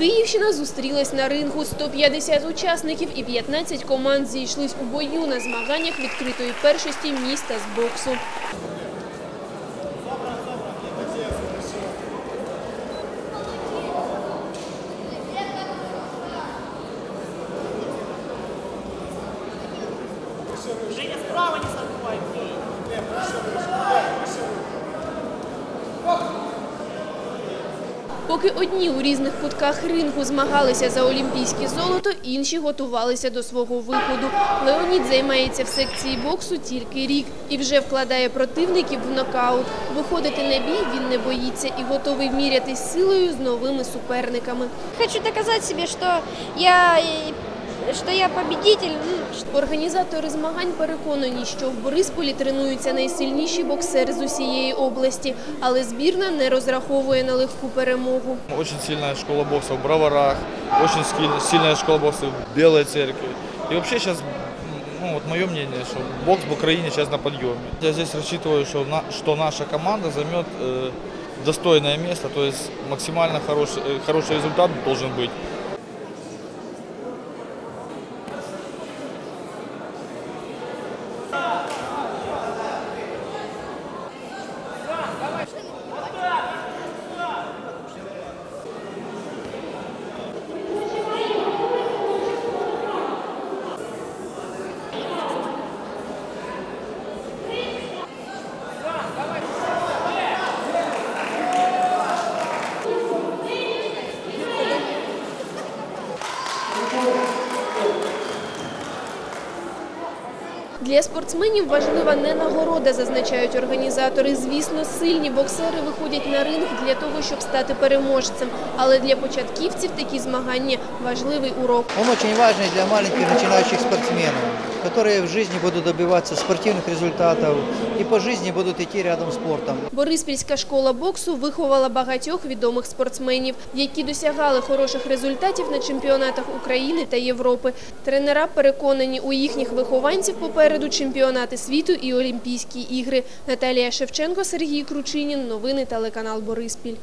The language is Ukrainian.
Київщина зустрілась на рингу. 150 учасників і 15 команд зійшлись у бою на змаганнях відкритої першості міста з боксу. Женя, справа не забывай. Поки одні у різних кутках рингу змагалися за олімпійське золото, інші готувалися до свого виходу. Леонід займається в секції боксу тільки рік і вже вкладає противників в нокаут. Виходити на бій він не боїться і готовий мірятись силою з новими суперниками. Хочу доказати собі, що я, что я победитель. ну, Організатори змагань переконані, що в Борисполі тренуються найсильніші боксери з усієї області, але збірна не розраховує на легку перемогу. Очень сильная школа бокса в Броварах, очень скиль- сильная школа бокса в Белой церкви. И вообще сейчас, ну вот мое мнение, что бокс в Украине сейчас на подъеме. Я здесь рассчитываю, что, на- что наша команда займет э, достойное место, то есть максимально хороший, э, хороший результат должен быть. Для спортсменів важлива не нагорода, зазначають організатори. Звісно, сильні боксери виходять на ринг для того, щоб стати переможцем. Але для початківців такі змагання важливий урок. Він дуже важливий для маленьких починаючих спортсменов, которые в жизни будут добиваться спортивных результатов и по жизни будут идти рядом с спортом. Бориспільська школа боксу виховала багатьох відомих спортсменів, які досягали хороших результатів на чемпіонатах України та Європи. Тренера переконані, у їхніх вихованців попереду чемпіонати світу і Олімпійські ігри. Наталія Шевченко, Сергій Кручинін. Новини телеканал Бориспіль.